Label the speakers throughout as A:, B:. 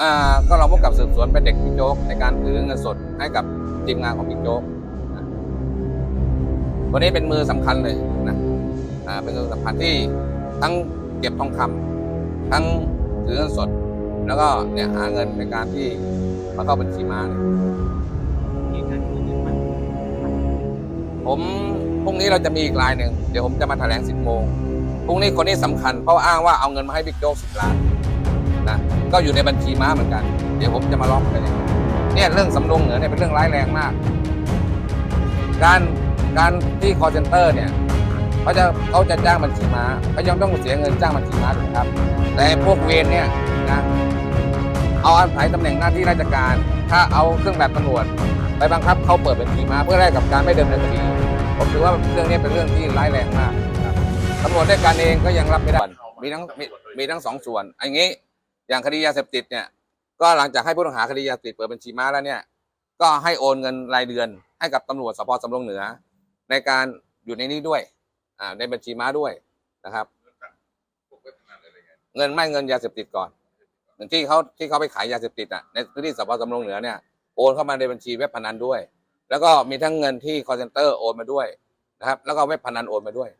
A: อ่าก็เราพบกับสืบสวนเป็นเด็กบิ๊กโจ๊กในการถือเงินสดให้กับทีมงานของบิ๊กโจ๊กนะวันนี้เป็นมือสำคัญเลยนะอ่าเป็นมือสำคัญที่ทั้งเก็บทองคำทั้งถือเงินสด แล้วก็เนี่ยหาเงินในการที่มาเข้าบัญชีม้าเนี่ยผมพรุ่งนี้เราจะมีอีกรายหนึ่งเดี๋ยวผมจะมาแถลงสิบโมงพรุ่งนี้คนนี้สำคัญเพราะอ้างว่าเอาเงินมาให้บิ๊กโจ๊กสิบล้าน นะ ก็อยู่ในบัญชีม้าเหมือนกัน เดี๋ยวผมจะมาร้องไปเลยเนี่ยเรื่องสำนงเหนือเนี่ยเป็นเรื่องร้ายแรงมาก การการที่ call center เนี่ยเขาจะเขาจะจ้างบัญชีม้าเขายังต้องเสียเงินจ้างบัญชีม้าถูกครับ แต่พวกเวรเนี่ยนะเอาอาศัยตำแหน่งหน้าที่ราชการ ถ้าเอาเครื่องแบบตำรวจไปบังคับเขาเปิดบัญชีม้าเพื่อแลกกับการไม่เดำเนินคดีผมถือว่าเรื่องนี้เป็นเรื่องที่ร้ายแรงมากตำรวจด้วยกันเองก็ยังรับไม่ได้ มีทั้งมีทั้งสองส่วนอันนี้ อย่างคดียาเสพติดเนี่ย ก็หลังจากให้ผู้ต้องหาคดียาเสพติดเปิดบัญชีม้าแล้วเนี่ย ก็ให้โอนเงินรายเดือน ให้กับตำรวจสพสำโรงเหนือ ในการอยู่ในนี้ด้วย อ่า ในบัญชีม้าด้วยนะครับ เงินไม่เงินยาเสพติดก่อนเหมือนที่เขาที่เขาไปขายยาเสพติดอะในพื้นที่สพสำโรงเหนือเนี่ยโอนเข้ามาในบัญชีเว็บพนันด้วย แล้วก็มีทั้งเงินที่ call center โอนมาด้วยนะครับ แล้วก็เว็บพนันโอนมาด้วย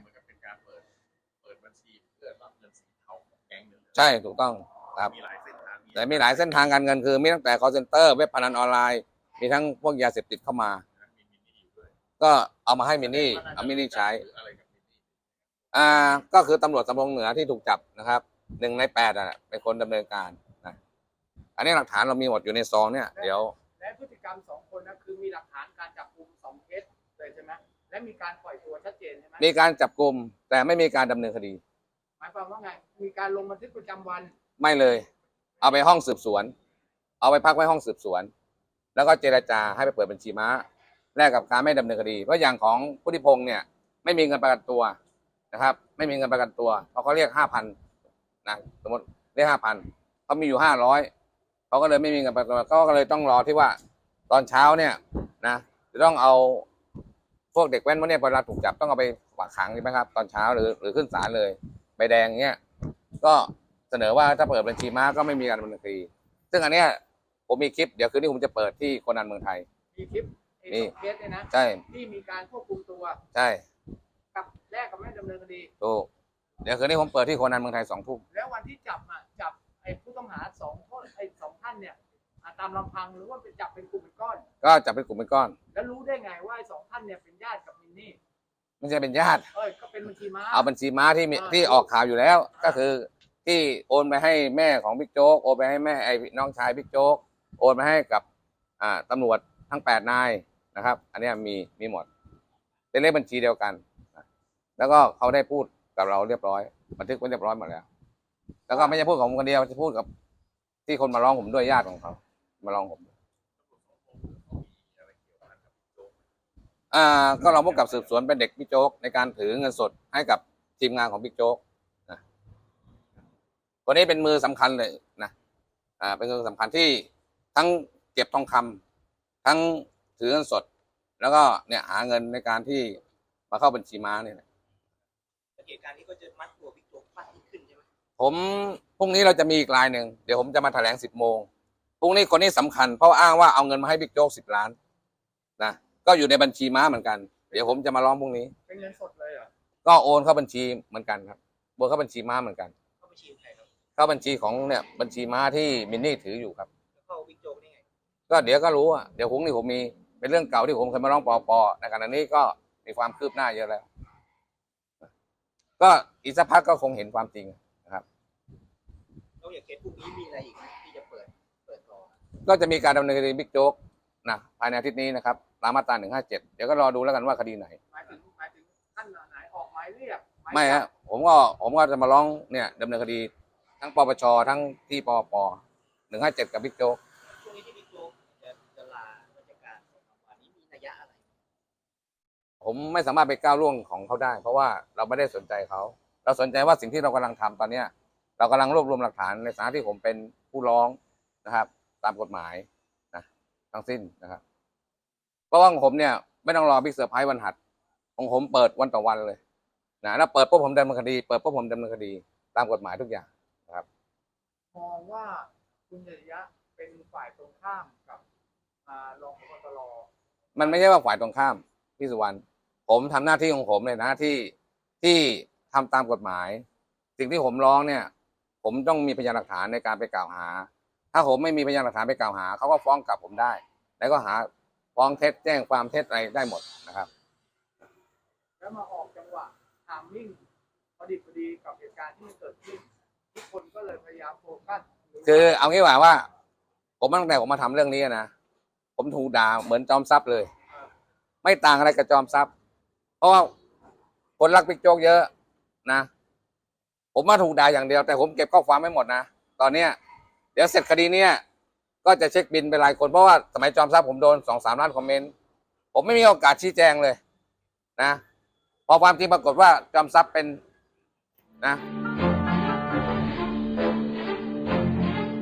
B: เหมือนกับเป็นการเปิดเปิดบัญชีเพื่อรับเงินสีเทาของแก๊งหนึ่ง
A: ใช่ถูกต้อง ครับ
B: มีหลายเส้นทาง
A: แต่มีหลายเส้นทางการเงินคือมีตั้งแต่ call center เว็บพนันออนไลน์มีทั้งพวกยาเสพติดเข้ามา
B: มีมินิอยู่ด้วย
A: ก็เอามาให้มินนี่เอามินนี่ใช้
B: หรืออะไรกับมินิ
A: อ่า ก็คือตำรวจสำโรงเหนือที่ถูกจับนะครับหนึ่งในแปดอะเป็นคนดำเนินการนะอันนี้หลักฐานเรามีหมดอยู่ในซองเนี่ย เดี๋ยว
C: และพฤติกรรมสองคนนั้นคือมีหลักฐานการจับกลุ่มสองเคสเลยใช่ไหมและมีการปล่อยตัวชัดเจนใช่ไหม
A: มีการจับกลุ่มแต่ไม่มีการดำเนินคดี
C: หมายความว่าไง มีการลงบันทึกประจำวัน
A: ไม่เลย เอาไปห้องสืบสวน เอาไปพักไว้ห้องสืบสวน แล้วก็เจรจาให้ไปเปิดบัญชีม้าแลกกับการไม่ดำเนินคดี เพราะอย่างของพุทธิพงศ์เนี่ยไม่มีเงินประกันตัวนะครับ ไม่มีเงินประกันตัวเพราะเขาเรียกห้าพันนะสมมติเรียกห้าพันเขามีอยู่ห้าร้อยเขาก็เลยไม่มีเงินประกันตัวก็เลยต้องรอที่ว่าตอนเช้าเนี่ยนะจะต้องเอาพวกเด็กแว้นพวกเนี้ยเวลาถูกจับต้องเอาไปฝากขังใช่ไหมครับ ตอนเช้าหรือหรือขึ้นศาลเลยใบแดงเงี้ยก็ นอว่าถ้าเปิดบัญชีม้าก็ไม่มีการดำเนินคดีซึ่งอันเนี้ยผมมีคลิปเดี๋ยวคืนนี้ผมจะเปิดที่โคนนันเมืองไทย
C: มีคลิปไอ้
A: นี่
C: สองเคสเนี่ยนะ
A: ใช่
C: ที่มีการควบคุมตัว
A: ใช่
C: กับแลกกับไม่ดำเนินคดี
A: ถูกเดี๋ยวคืนนี้ผมเปิดที่โคนนันเมืองไทยสองทุ่ม
C: แล้ววันที่จับอะจับไอ้ผู้ต้องหาสองคนไอ้สองท่านเนี่ยอะตามลำพังหรือว่าเป็นจับเป็นกลุ่มเป็นก้อน
A: ก็จับเป็นกลุ่มเป็นก้อน
C: แล้วรู้ได้ไงว่าไอ้สองท่านเนี่ยเป็นญาติกับมินนี่
A: ไม่ใช่เป็นญาติ
C: เอ้ยก็เป็นบัญชีม้า
A: เอาบัญชีม้าที่มีที่ออกข่าวอยู่แล้ว ก็คือ ที่โอนไปให้แม่ของบิ๊กโจ๊กโอนไปให้แม่ไอ้น้องชายบิ๊กโจ๊กโอนไปให้กับอ่าตำรวจทั้งแปดนายนะครับ อันนี้มีมีหมดเป็นเลขบัญชีเดียวกัน แล้วก็เขาได้พูดกับเราเรียบร้อย บันทึกไว้เรียบร้อยหมดแล้ว แล้วก็ไม่ใช่พูดของผมคนเดียวจะพูดกับที่คนมาร้องผมด้วยญาติของเขา มาร้องผมอ่าก็เราพบกับสืบสวนเป็นเด็กบิ๊กโจ๊กในการถือเงินสดให้กับทีมงานของบิ๊กโจ๊ก คนนี้เป็นมือสำคัญเลยนะอ่าเป็นมือสำคัญที่ทั้งเก็บทองคำทั้งถือเงินสด แล้วก็เนี่ยหาเงินในการที่มาเข้าบัญชีม้าเนี่ย
B: เหตุการณ์นี้ก็จะมัดตัวบิ๊กโจ๊กมากยิ่งขึ้นใช่ไหม
A: ผมพรุ่งนี้เราจะมีอีกรายหนึ่งเดี๋ยวผมจะมาแถลงสิบโมงพรุ่งนี้คนนี้สำคัญเพราะอ้างว่าเอาเงินมาให้บิ๊กโจ๊กสิบล้านนะก็อยู่ในบัญชีม้าเหมือนกัน เดี๋ยวผมจะมาร้องพรุ่งนี้
C: เป็นเงินสดเลยเหรอ
A: ก็โอนเข้าบัญชีเหมือนกันครับโอนเข้าบัญชีม้าเหมือนกัน
B: เข้าบัญชี
A: ของเนี่ยบัญชีม้าที่มินนี่ถืออยู่ครับ
B: แล้วเข้าบิ๊กโจ๊กนี่ไง
A: ก็เดี๋ยวก็รู้อะเดี๋ยวพรุ่งนี้ผมมีเป็นเรื่องเก่าที่ผมเคยมาร้องปอปอในขณะนี้ก็มีความคืบหน้าเยอะแล้ว ก็อีกสักพักก็คงเห็นความจริงนะครับ
B: แล้วอย่างเคสพวกนี้มีอะไรอีกไหมที่จะเปิดเปิดต่อ
A: ก็จะมีการดำเนินคดีบิ๊กโจ๊กนะภายในอาทิตย์นี้นะครับตามมาตราหนึ่งห้าเจ็ดเดี๋ยวก็รอดูแล้วกันว่าคดีไหน
C: หมายถึงหมายถึงท่านไหนออกหมายเรียกหาย
A: ไม่
C: จั
A: ฮะ
C: บ
A: ผมก็ผมก็จะมาร้องเนี่ยดำเนินคดี ทั้งปปชทั้งที่ปปหนึ่งห้าเจ็ดกับบิ๊กโจ๊ก
B: ช่วงนี้ที่บิ๊กโจ๊กจะจะลาราชการสองสามวันนี้มีนัยยะอะไร
A: ผมไม่สามารถไปก้าวล่วงของเขาได้ เพราะว่าเราไม่ได้สนใจเขา เราสนใจว่าสิ่งที่เรากำลังทำตอนเนี้ย เรากำลังรวบรวมหลักฐานในฐานะที่ผมเป็นผู้ร้องนะครับ ตามกฎหมายนะทั้งสิ้นนะครับ เพราะว่าของผมเนี่ยไม่ต้องรอบิ๊กเซอร์ไพรส์วันหัด ของผมเปิดวันต่อวันเลยนะแล้วเปิดปุ๊บผมดำเนินคดี เปิดปุ๊บผมดำเนินคดี ตามกฎหมายทุกอย่าง
C: มองว่าคุณยริยะเป็นฝ่ายตรงข้ามกับอ่ารองพบตร
A: มันไม่ใช่ว่าฝ่ายตรงข้ามพี่สุวรรณผมทำหน้าที่ของผมเลยนะที่ที่ทำตามกฎหมาย สิ่งที่ผมร้องเนี่ย ผมต้องมีพยานหลักฐานในการไปกล่าวหา ถ้าผมไม่มีพยานหลักฐานไปกล่าวหาเขาก็ฟ้องกลับผมได้ แล้วก็หาฟ้องเท็จแจ้งความเท็จอะไรได้หมดนะครับ
C: แล้วมาออกจังหวะทามมิ่งพอดีพอดีกับเหตุการณ์ที่มันเกิดขึ้นทุกคน ก็เลยพยายามกัสหรื
A: คือเอางี้ว่าว่า ผมตั้งแต่ผมมาทำเรื่องนี้นะผมถูกด่าเหมือนจอมทรัพย์เลย ไม่ต่างอะไรกับจอมทรัพย์ เพราะว่าคนรักบิ๊กโจ๊กเยอะนะผมมาถูกด่าอย่างเดียว แต่ผมเก็บข้อความไม่หมดนะตอนเนี้ย เดี๋ยวเสร็จคดีเนี้ยก็จะเช็คบินไปรายคนเพราะว่าสมัยจอมทรัพย์ผมโดนสองสามล้านคอมเมนต์ผมไม่มีโอกาสชี้แจงเลย นะ พอความจริงปรากฏว่าจอมทรัพย์เป็นนะ